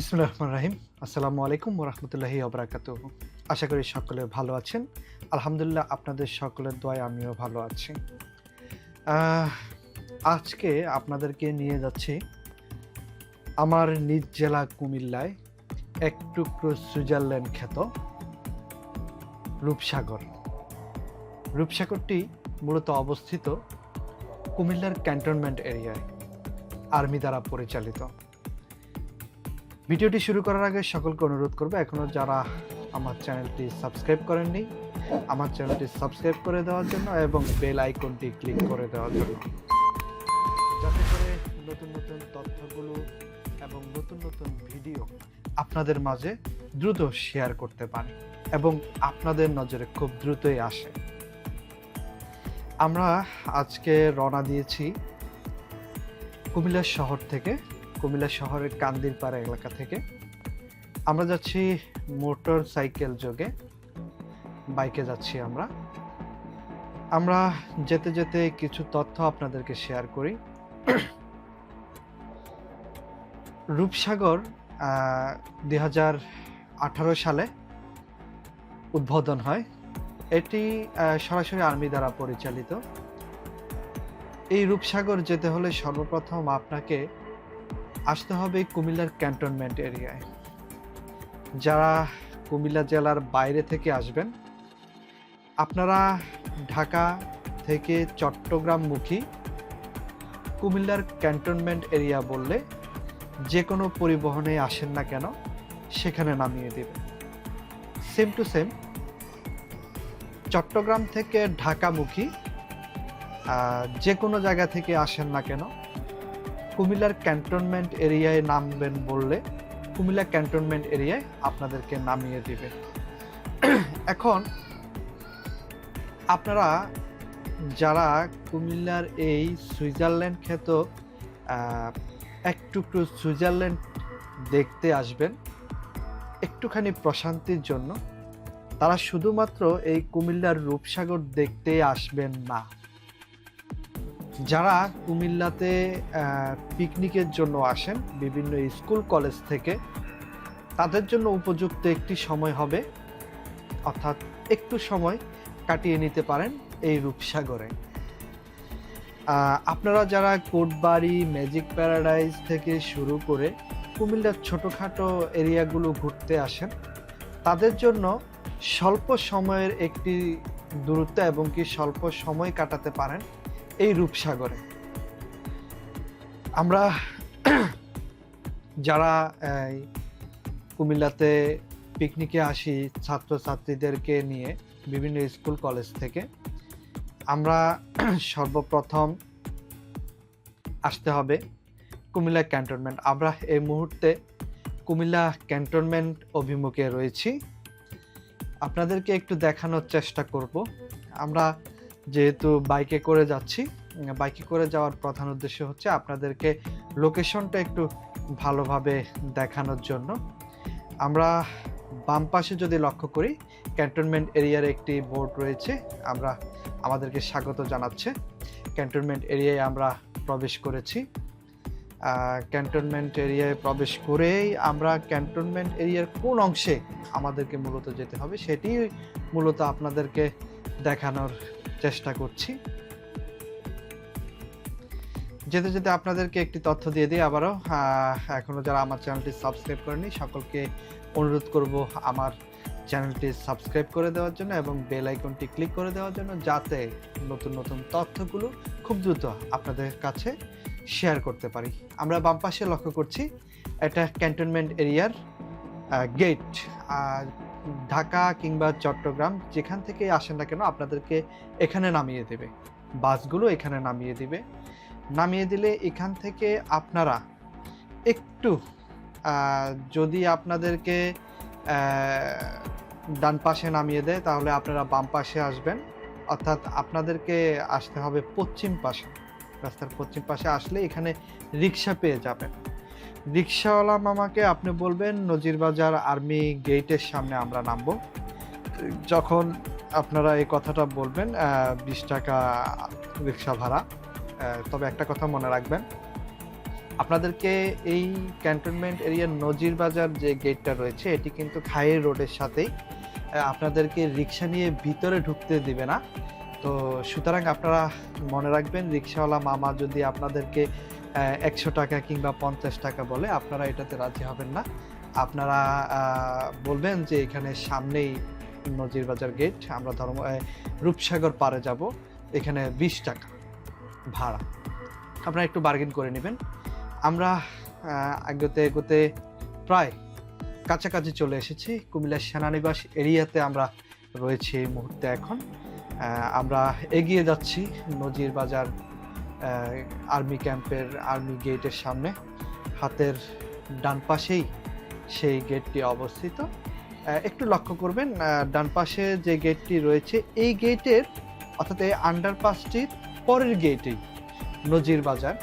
বিসমুল্লাহ রহমান রাহিম। আসসালামু আলাইকুম ওরহমতুল্লাহি অবরাকাত আশা করি সকলে ভালো আছেন। আলহামদুলিল্লাহ আপনাদের সকলের দোয়ায় আমিও ভালো আছি। আজকে আপনাদেরকে নিয়ে যাচ্ছি আমার নিজ জেলা কুমিল্লায় এক টুকরো সুইজারল্যান্ড খ্যাত রূপসাগর। রূপসাগরটি মূলত অবস্থিত কুমিল্লার ক্যান্টনমেন্ট এরিয়ায়, আর্মি দ্বারা পরিচালিত। ভিডিওটি শুরু করার আগে সকলকে অনুরোধ করব এখনও যারা আমার চ্যানেলটি সাবস্ক্রাইব করেননি, আমার চ্যানেলটি সাবস্ক্রাইব করে দেওয়ার জন্য এবং বেল আইকনটি ক্লিক করে দেওয়ার জন্য। যাতে করে নতুন নতুন তথ্যগুলো এবং নতুন নতুন ভিডিও আপনাদের মাঝে দ্রুত শেয়ার করতে পারি এবং আপনাদের নজরে খুব দ্রুতই আসে। আমরা আজকে রওনা দিয়েছি কুমিল্লা শহর থেকে কুমিল্লা শহরের কান্দিরপাড়া এলাকা থেকে। আমরা যাচ্ছি মোটর সাইকেল যোগে। বাইকে যাচ্ছি আমরা। আমরা যেতে যেতে কিছু তথ্য আপনাদেরকে শেয়ার করি। রূপসাগর দুই হাজার আঠারো সালে উদ্বোধন হয়। এটি সরাসরি আর্মি দ্বারা পরিচালিত। এই রূপসাগর যেতে হলে সর্বপ্রথম আপনাকে আসতে হবে কুমিল্লার ক্যান্টনমেন্ট এরিয়ায়। যারা কুমিল্লা জেলার বাইরে থেকে আসবেন, আপনারা ঢাকা থেকে চট্টগ্রামমুখী কুমিল্লার ক্যান্টনমেন্ট এরিয়া বললে যে কোনো পরিবহনে আসেন না কেন, সেখানে নামিয়ে দেবে সেম টু সেম চট্টগ্রাম থেকে ঢাকামুখী যে কোনো জায়গা থেকে আসেন না কেন কুমিল্লার ক্যান্টনমেন্ট এরিয়ায় নামবেন বললে কুমিল্লা ক্যান্টনমেন্ট এরিয়ায় আপনাদেরকে নামিয়ে দিবে। এখন আপনারা যারা কুমিল্লার এই সুইজারল্যান্ড খ্যাত আহ, এক সুইজারল্যান্ড দেখতে আসবেন একটুখানি প্রশান্তির জন্য তারা শুধুমাত্র এই কুমিল্লার রূপসাগর দেখতে আসবেন না। যারা কুমিল্লাতে পিকনিকের জন্য আসেন, বিভিন্ন স্কুল, কলেজ থেকে, তাদের জন্য উপযুক্ত একটি সময় হবে। অর্থাৎ একটু সময় কাটিয়ে নিতে পারেন এই রূপসাগরে। আপনারা যারা কোটবাড়ি, ম্যাজিক প্যারাডাইজ থেকে শুরু করে কুমিল্লার ছোটোখাটো এরিয়াগুলো ঘুরতে আসেন, তাদের জন্য স্বল্প সময়ের একটি দূরত্ব এবং কি স্বল্প সময় কাটাতে পারেন। এই রূপসাগরে। আমরা যারা কুমিল্লাতে পিকনিকে আসি ছাত্রছাত্রীদেরকে নিয়ে বিভিন্ন স্কুল, কলেজ থেকে, আমরা সর্বপ্রথম আসতে হবে কুমিল্লা ক্যান্টনমেন্ট। আমরা এই মুহূর্তে কুমিল্লা ক্যান্টনমেন্ট অভিমুখে রয়েছি। আপনাদেরকে একটু দেখানোর চেষ্টা করব। আমরা যেহেতু বাইকে করে যাচ্ছি বাইকে করে যাওয়ার প্রধান উদ্দেশ্য হচ্ছে আপনাদেরকে লোকেশনটা একটু ভালোভাবে দেখানোর জন্য। আমরা বাম পাশে যদি লক্ষ্য করি ক্যান্টনমেন্ট এরিয়ার একটি বোর্ড রয়েছে, আমরা আমাদেরকে স্বাগত জানাচ্ছে। ক্যান্টনমেন্ট এরিয়ায় আমরা প্রবেশ করেছি। ক্যান্টনমেন্ট এরিয়ায় প্রবেশ করেই আমরা ক্যান্টনমেন্ট এরিয়ার কোন অংশে আমাদেরকে মূলত যেতে হবে সেটি মূলত আপনাদেরকে দেখানোর চেষ্টা করছি। যেতে যেতে আপনাদেরকে একটি তথ্য দিয়ে দিই আবারও। আহ, এখনও যারা আমার চ্যানেলটি সাবস্ক্রাইব করেনি সকলকে অনুরোধ করব আমার চ্যানেলটি সাবস্ক্রাইব করে দেওয়ার জন্য এবং বেল আইকনটি ক্লিক করে দেওয়ার জন্য যাতে নতুন নতুন তথ্যগুলো খুব দ্রুত আপনাদের কাছে শেয়ার করতে পারি। আমরা বাম পাশে লক্ষ্য করছি এটা ক্যান্টনমেন্ট এরিয়ার গেট আর ঢাকা কিংবা চট্টগ্রাম যেখান থেকে আসেন না কেন আপনাদেরকে এখানে নামিয়ে দেবে। বাসগুলো এখানে নামিয়ে দিবে। নামিয়ে দিলে এখান থেকে আপনারা একটু যদি আপনাদেরকে ডান পাশে নামিয়ে দেয় তাহলে আপনারা বাম পাশে আসবেন। অর্থাৎ আপনাদেরকে আসতে হবে পশ্চিম পাশে। রাস্তার পশ্চিম পাশে আসলে এখানে রিক্সা পেয়ে যাবেন। রিক্সাওয়ালা মামাকে আপনি বলবেন, নজিরবাজার আর্মি গেটের সামনে আমরা নামবো। যখন আপনারা এই কথাটা বলবেন বিশ টাকা রিক্সা ভাড়া তবে একটা কথা মনে রাখবেন। আপনাদেরকে এই ক্যান্টনমেন্ট এরিয়ার নজির বাজার যে গেটটা রয়েছে, এটি কিন্তু খায়ের রোডের সাথেই আপনাদেরকে রিক্সা নিয়ে ভিতরে ঢুকতে দিবে না। তো সুতরাং আপনারা মনে রাখবেন, রিক্সাওয়ালা মামা যদি আপনাদেরকে একশো টাকা কিংবা পঞ্চাশ টাকা বলে আপনারা এটাতে রাজি হবেন না। আপনারা বলবেন যে এখানে সামনেই নজির বাজার গেট আমরা ধর্ম রূপসাগর পারে যাব। এখানে বিশ টাকা ভাড়া। আপনারা একটু বার্গেন করে নেবেন। আমরা আহ, এগোতে এগোতে প্রায় কাছাকাছি চলে এসেছি। কুমিল্লা সেনানিবাস এরিয়াতে আমরা রয়েছি এই মুহূর্তে এখন। আমরা এগিয়ে যাচ্ছি নজির বাজার আর্মি ক্যাম্পের আর্মি গেটের সামনে, হাতের ডান পাশেই সেই গেটটি অবস্থিত। একটু লক্ষ্য করবেন ডান পাশে যে গেটটি রয়েছে, এই গেটের অর্থাৎ এই আন্ডারপাসটির পরের গেটেই নজির বাজার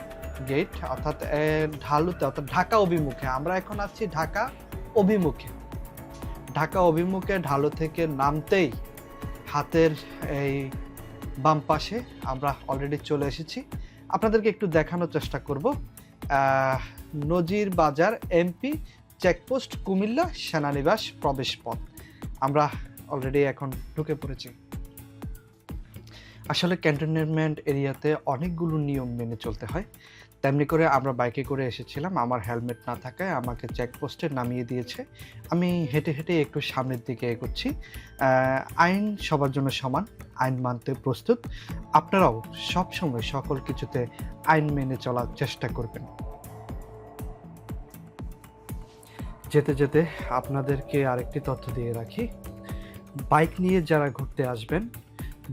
গেট, অর্থাৎ ঢালুতে, অর্থাৎ ঢাকা অভিমুখে। আমরা এখন আসছি ঢাকা অভিমুখে। ঢাকা অভিমুখে ঢালু থেকে নামতেই হাতের এই বাম পাশে আমরা অলরেডি চলে এসেছি। আপনাদেরকে একটু দেখানোর চেষ্টা করব। নজির বাজার এমপি চেকপোস্ট কুমিল্লা সেনানিবাস প্রবেশ পথ আমরা অলরেডি এখন ঢুকে পড়েছি। আসলে ক্যান্টনমেন্ট এরিয়াতে অনেকগুলো নিয়ম মেনে চলতে হয়। তেমনি করে আমরা বাইকে করে এসেছিলাম। আমার হেলমেট না থাকায় আমাকে চেকপোস্টে নামিয়ে দিয়েছে। আমি হেঁটে হেঁটে একটু সামনের দিকে এগোচ্ছি। আইন সবার জন্য সমান, আইন মানতে প্রস্তুত। আপনারাও সবসময় সকল কিছুতে আইন মেনে চলার চেষ্টা করবেন। যেতে যেতে আপনাদেরকে আরেকটি তথ্য দিয়ে রাখি। বাইক নিয়ে যারা ঘুরতে আসবেন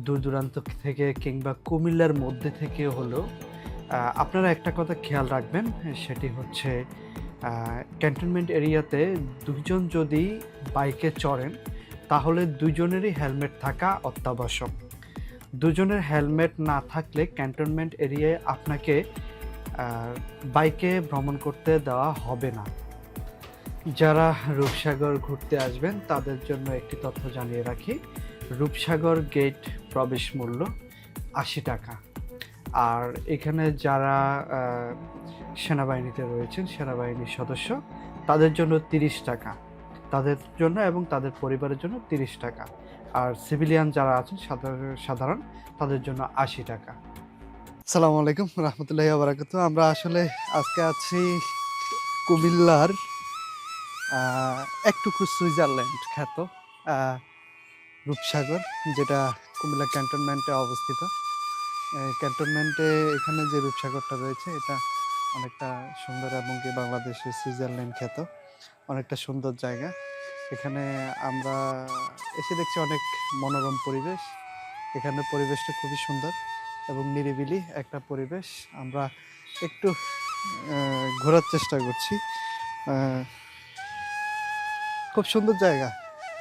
দূর দূরান্ত থেকে কিংবা কুমিল্লার মধ্যে থেকে হলেও আপনারা একটা কথা খেয়াল রাখবেন, সেটি হচ্ছে ক্যান্টনমেন্ট এরিয়াতে দুইজন যদি বাইকে চড়েন, তাহলে দুজনেরই হেলমেট থাকা অত্যাবশ্যক। দুজনের হেলমেট না থাকলে ক্যান্টনমেন্ট এরিয়ায় আপনাকে বাইকে ভ্রমণ করতে দেওয়া হবে না। যারা রূপসাগর ঘুরতে আসবেন, তাদের জন্য একটি তথ্য জানিয়ে রাখি। রূপসাগর গেট প্রবেশ মূল্য আশি টাকা। আর এখানে যারা সেনাবাহিনীতে রয়েছেন, সেনাবাহিনীর সদস্য, তাদের জন্য তিরিশ টাকা। তাদের জন্য এবং তাদের পরিবারের জন্য তিরিশ টাকা। আর সিভিলিয়ান যারা আছেন, সাধারণ তাদের জন্য আশি টাকা। সালামু আলাইকুম, রহমতুল্লাহ বারাকাত আমরা আসলে আজকে আছি কুমিল্লার একটুকু সুইজারল্যান্ড খ্যাত রূপসাগর, যেটা কুমিল্লা ক্যান্টনমেন্টে অবস্থিত। ক্যান্টনমেন্টে এখানে যে রূপসাগরটা রয়েছে, এটা অনেকটা সুন্দর এবং কি বাংলাদেশের সুইজারল্যান্ড খ্যাত। অনেকটা সুন্দর জায়গা। এখানে আমরা এসে দেখছি অনেক মনোরম পরিবেশ। এখানে পরিবেশটা খুবই সুন্দর এবং নিরিবিলি একটা পরিবেশ। আমরা একটু ঘোরার চেষ্টা করছি। খুব সুন্দর জায়গা।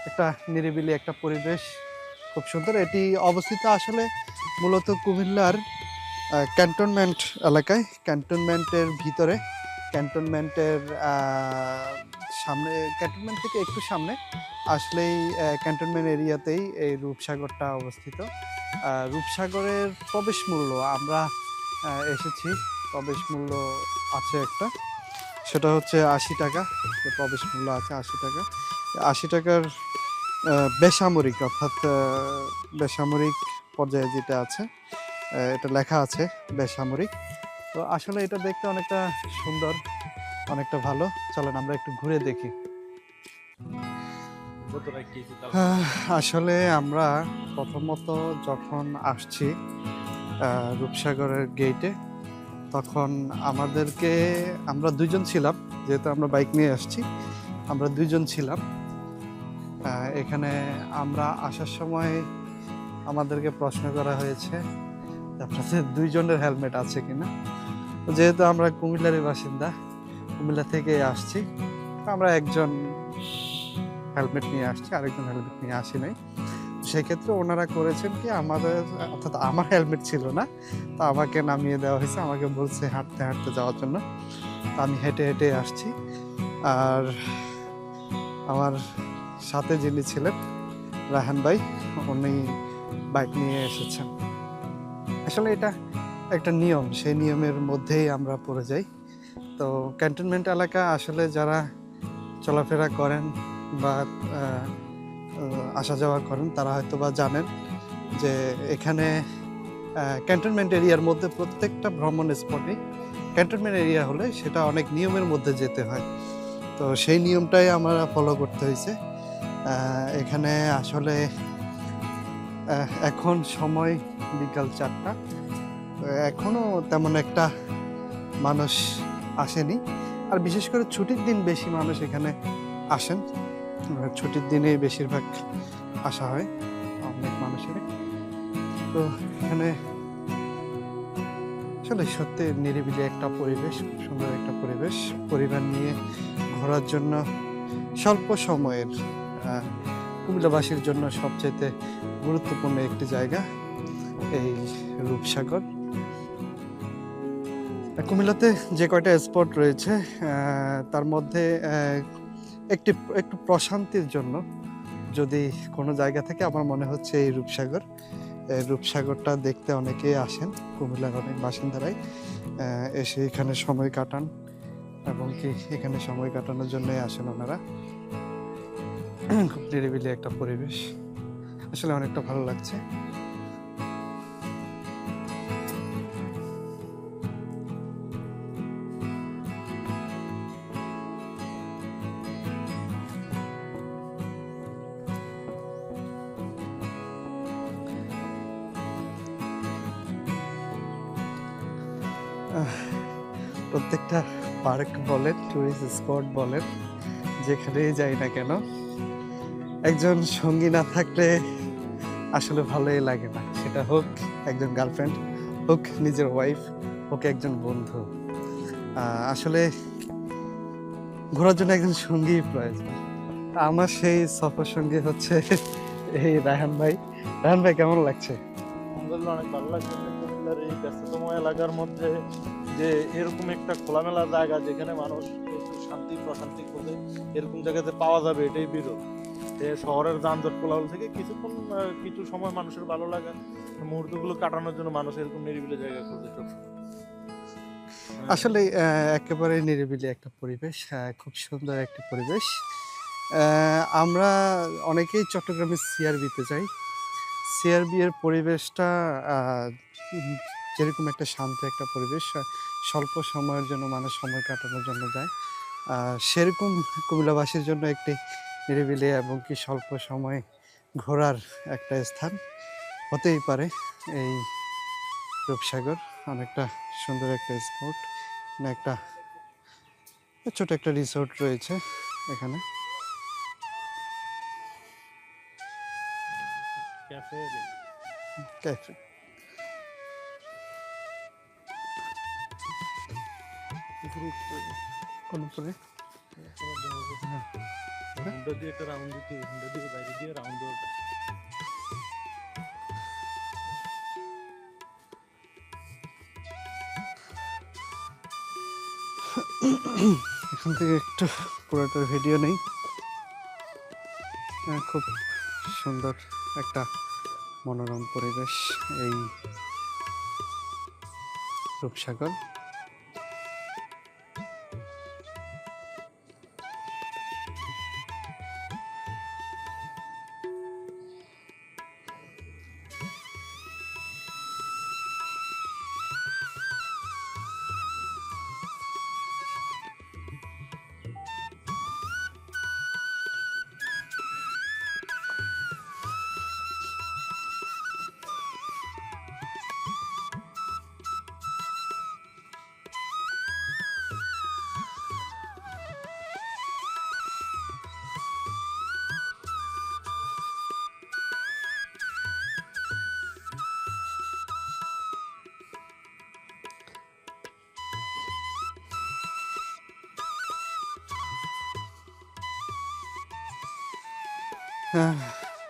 একটা নিরিবিলি একটা পরিবেশ। খুব সুন্দর। এটি অবস্থিত আসলে মূলত কুমিল্লার ক্যান্টনমেন্ট এলাকায়। ক্যান্টনমেন্টের ভিতরে ক্যান্টনমেন্টের সামনে ক্যান্টনমেন্ট থেকে একটু সামনে আসলেই ক্যান্টনমেন্ট এরিয়াতেই এই রূপসাগরটা অবস্থিত। রূপসাগরের প্রবেশ মূল্য, আমরা এসেছি, প্রবেশ মূল্য আছে একটা। সেটা হচ্ছে আশি টাকা। প্রবেশ মূল্য আছে আশি টাকা। আশি টাকার বেসামরিক, অর্থাৎ বেসামরিক পর্যায়ে যেটা আছে এটা লেখা আছে, বেসামরিক। তো আসলে এটা দেখতে অনেকটা সুন্দর, অনেকটা ভালো। চলেন, আমরা একটু ঘুরে দেখি। আসলে আমরা প্রথমত যখন আসছি রূপসাগরের গেটে তখন আমাদেরকে, আমরা দুজন ছিলাম, যেহেতু আমরা বাইক নিয়ে আসছি, আমরা দুজন ছিলাম। এখানে আমরা আসার সময় আমাদেরকে প্রশ্ন করা হয়েছে আপনাদের দুইজনের হেলমেট আছে কিনা? যেহেতু আমরা কুমিল্লারই বাসিন্দা, কুমিল্লা থেকে আসছি আমরা একজন হেলমেট নিয়ে আসছি, আরেকজন হেলমেট নিয়ে আসি নাই। সেক্ষেত্রে ওনারা করেছেন কি, আমাদের, অর্থাৎ আমার হেলমেট ছিল না, তো আমাকে নামিয়ে দেওয়া হয়েছে, আমাকে বলছে হাঁটতে হাঁটতে যাওয়ার জন্য। তো আমি হেঁটে হেঁটে আসছি। আর আমার সাথে যিনি ছিলেন রাহান ভাই, উনি বাইক নিয়ে এসেছেন। আসলে এটা একটা নিয়ম, সেই নিয়মের মধ্যেই আমরা পড়ে যাই। তো ক্যান্টনমেন্ট এলাকা আসলে যারা চলাফেরা করেন বা আসা যাওয়া করেন, তারা হয়তো বা জানেন যে এখানে ক্যান্টনমেন্ট এরিয়ার মধ্যে প্রত্যেকটা ভ্রমণ স্পটে ক্যান্টনমেন্ট এরিয়া হলে সেটা অনেক নিয়মের মধ্যে যেতে হয়। তো সেই নিয়মটাই আমরা ফলো করতে হয়েছে এখানে আসলে এখন সময় বিকাল চারটা। এখনও তেমন একটা মানুষ আসেনি। আর বিশেষ করে ছুটির দিন বেশি মানুষ এখানে আসেন। ছুটির দিনে বেশিরভাগ আসা হয় অনেক মানুষের তো এখানে আসলে সত্যি নিরিবিলি একটা পরিবেশ সুন্দর একটা পরিবেশ। পরিবার নিয়ে ঘোরার জন্য স্বল্প সময়ের কুমিল্লাবাসীর জন্য সবচেয়ে গুরুত্বপূর্ণ একটি জায়গা এই রূপসাগর। কুমিল্লাতে যে কয়টা স্পট রয়েছে তার মধ্যে একটি, একটু প্রশান্তির জন্য যদি কোনো জায়গা থেকে আমার মনে হচ্ছে এই রূপসাগর রূপসাগরটা দেখতে অনেকেই আসেন কুমিল্লার অনেক বাসিন্দারাই এসে এখানে সময় কাটান এবং কি এখানে সময় কাটানোর জন্যই আসেন ওনারা। খুব নিরিবিলি একটা পরিবেশ। আসলে অনেকটা ভালো লাগছে। প্রত্যেকটা পার্ক বলেন টুরিস্ট স্পট বলেন, যেখানেই যাই না কেন একজন সঙ্গী না থাকলে আসলে ভালোই লাগে না। সেটা হোক একজন গার্লফ্রেন্ড হোক নিজের ওয়াইফ হোক একজন বন্ধু। আসলে ঘোরার জন্য একজন সঙ্গী প্রয়োজন। আমার সেই সফর সঙ্গী হচ্ছে এই রায়হান ভাই। রায়হান ভাই, কেমন লাগছে? অনেক ভালো লাগছে। এই এলাকার মধ্যে যে এরকম একটা খোলামেলা জায়গা যেখানে মানুষ শান্তি, প্রশান্তি খোঁজে, এরকম জায়গাতে পাওয়া যাবে, এটাই বিরল যে শহরের যানজট কোলাহল থেকে কিছুক্ষণ কিছু সময় মানুষের ভালো লাগা। মুহূর্তগুলো কাটানোর জন্য মানুষ এরকম নিরিবিলি জায়গা খোঁজে। আসলে একেবারে নিরিবিলি একটা পরিবেশ খুব সুন্দর একটা পরিবেশ। আমরা অনেকেই চট্টগ্রামের সিআরবিতে যাই। সিআরবি এর পরিবেশটা যেরকম একটা শান্ত একটা পরিবেশ স্বল্প সময়ের জন্য, মানুষ সময় কাটানোর জন্য যায়। সেরকম কুমিল্লাবাসীর জন্য একটি নিরিবিলি এবং কি স্বল্প সময় ঘোরার একটা স্থান। হতেই পারে এই রূপসাগর। অনেকটা সুন্দর একটা স্পট। না একটা ছোট একটা রিসোর্ট রয়েছে এখানে। ক্যাফে। কোন উপরে হুন্ডা দিয়ে একটা রাউন্ড দিতে হুন্ডা দিয়ে বাইরে দিয়ে রাউন্ড দেওয়া এখান থেকে একটু পুরোটা ভিডিও নেই। খুব সুন্দর একটা মনোরম পরিবেশ এই রূপসাগর।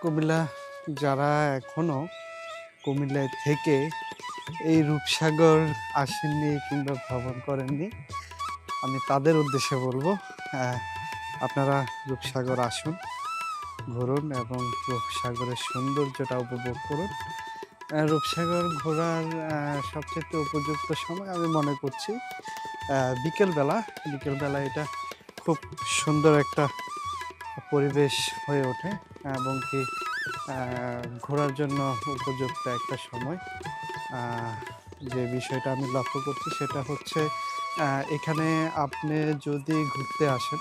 কুমিল্লা যারা এখনও কুমিল্লায় থেকে এই রূপসাগর আসেননি কিংবা ভ্রমণ করেননি আমি তাদের উদ্দেশ্যে বলব আহ, আপনারা রূপসাগর আসুন ঘুরুন এবং রূপসাগরের সৌন্দর্যটা উপভোগ করুন। রূপসাগর ঘোরার সবচেয়ে উপযুক্ত সময় আমি মনে করছি বিকেলবেলা। বিকেলবেলা এটা খুব সুন্দর একটা পরিবেশ হয়ে ওঠে, এবং কি ঘোরার জন্য উপযুক্ত একটা সময়। যে বিষয়টা আমি লক্ষ্য করছি সেটা হচ্ছে এখানে আপনি যদি ঘুরতে আসেন,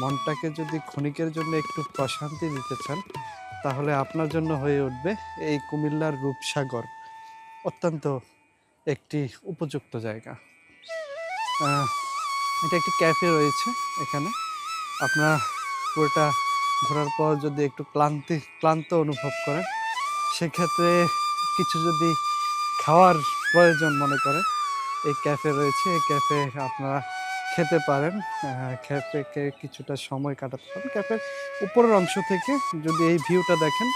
মনটাকে যদি ক্ষণিকের জন্য একটু প্রশান্তি দিতে চান, তাহলে আপনার জন্য হয়ে উঠবে এই কুমিল্লার রূপসাগর। অত্যন্ত একটি উপযুক্ত জায়গা। এটা একটি ক্যাফে রয়েছে এখানে। আপনার পুরোটা ঘোরার পর যদি একটু ক্লান্তি, ক্লান্ত অনুভব করেন, সেক্ষেত্রে কিছু যদি খাওয়ার প্রয়োজন মনে করেন, এই ক্যাফে রয়েছে। এই ক্যাফে আপনারা খেতে পারেন। ক্যাফেকে কিছুটা সময় কাটাতে পারেন। ক্যাফের উপরের অংশ থেকে যদি এই ভিউটা দেখেন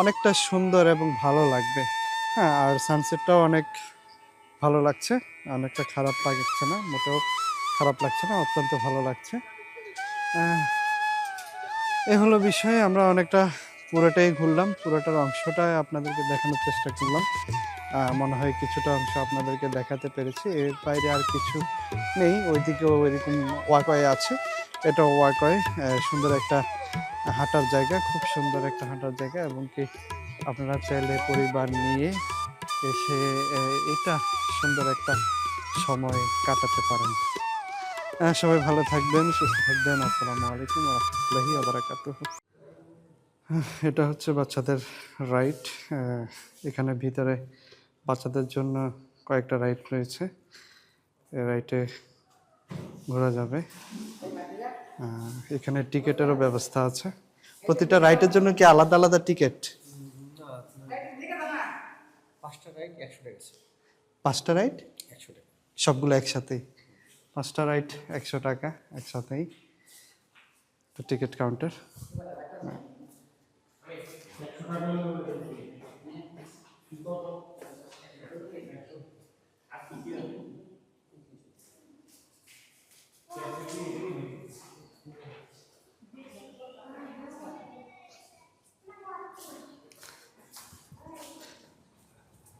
অনেকটা সুন্দর এবং ভালো লাগবে। হ্যাঁ আর সানসেটটাও অনেক ভালো লাগছে। অনেকটা খারাপ লাগছে না, মোটেও খারাপ লাগছে না, অত্যন্ত ভালো লাগছে। এ হলো বিষয়ে, আমরা অনেকটা পুরোটাই ঘুরলাম, পুরোটার অংশটা আপনাদেরকে দেখানোর চেষ্টা করলাম। মনে হয় কিছুটা অংশ আপনাদেরকে দেখাতে পেরেছি, এর বাইরে আর কিছু নেই, ওইদিকেও এরকম ওয়াকওয়ে আছে। এটা ওয়াকওয়ে সুন্দর একটা হাঁটার জায়গা, খুব সুন্দর একটা হাঁটার জায়গা, এবং কি আপনারা চাইলে পরিবার নিয়ে এসে এটা সুন্দর একটা সময় কাটাতে পারেন। সবাই ভালো থাকবেন সুস্থ থাকবেন। আসসালামু আলাইকুম রহমতুল্লাহি আবরাকাতুহ এটা হচ্ছে বাচ্চাদের রাইড এখানে ভিতরে বাচ্চাদের জন্য কয়েকটা রাইড রয়েছে। রাইডে ঘোরা যাবে। এখানে টিকিটেরও ব্যবস্থা আছে। প্রতিটা রাইডের জন্য কি আলাদা আলাদা টিকিট? পাঁচটা রাইড একশো টাকা পাঁচটা রাইড একশো টাকা সবগুলো একসাথেই পাঁচটা রাইড একশো টাকা একসাথেই তো টিকিট কাউন্টার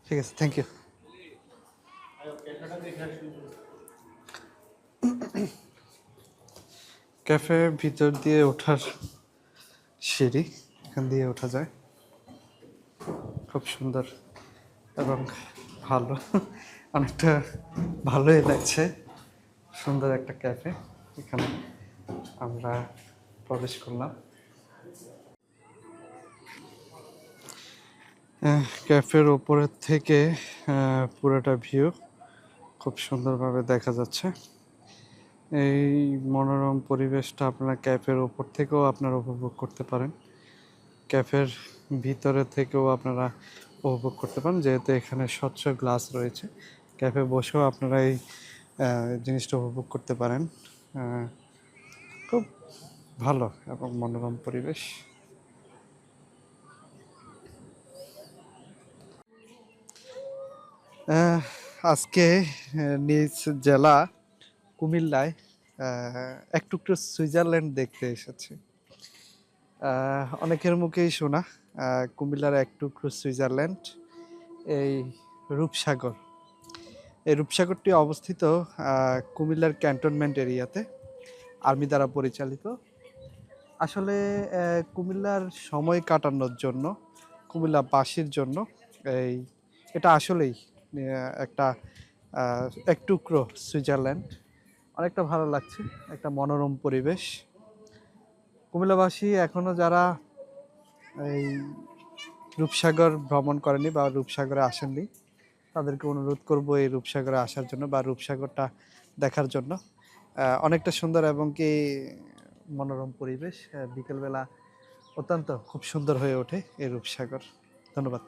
ঠিক আছে থ্যাংক ইউ ক্যাফে ভিতর দিয়ে ওঠার সিঁড়ি, এখান দিয়ে ওঠা যায়। খুব সুন্দর এবং ভালো, অনেকটা ভালোই লাগছে। সুন্দর একটা ক্যাফে, এখানে আমরা প্রবেশ করলাম। ক্যাফের ওপরের থেকে পুরোটা ভিউ খুব সুন্দরভাবে দেখা যাচ্ছে। এই মনোরম পরিবেশটা আপনারা ক্যাফের ওপর থেকেও আপনারা উপভোগ করতে পারেন। ক্যাফের ভিতরে থেকেও আপনারা উপভোগ করতে পারেন, যেহেতু এখানে স্বচ্ছ গ্লাস রয়েছে। ক্যাফে বসেও আপনারা এই জিনিসটা উপভোগ করতে পারেন। খুব ভালো এবং মনোরম পরিবেশ। আজকে নিজ জেলা কুমিল্লায় এক টুকরো সুইজারল্যান্ড দেখতে এসেছি। অনেকের মুখেই শোনা কুমিল্লার এক টুকরো সুইজারল্যান্ড, এই রূপসাগর। এই রূপসাগরটি অবস্থিত কুমিল্লার ক্যান্টনমেন্ট এরিয়াতে, আর্মি দ্বারা পরিচালিত। আসলে কুমিল্লার সময় কাটানোর জন্য কুমিল্লা কুমিল্লাবাসীর জন্য এই, এটা আসলেই একটা এক টুকরো সুইজারল্যান্ড। অনেকটা ভালো লাগছে, একটা মনোরম পরিবেশ। কুমিল্লাবাসী এখনও যারা এই রূপসাগর ভ্রমণ করেনি বা রূপসাগরে আসেননি, তাদেরকে অনুরোধ করব এই রূপসাগরে আসার জন্য বা রূপসাগরটা দেখার জন্য। অনেকটা সুন্দর এবং কি মনোরম পরিবেশ বিকেলবেলা অত্যন্ত খুব সুন্দর হয়ে ওঠে এই রূপসাগর। ধন্যবাদ।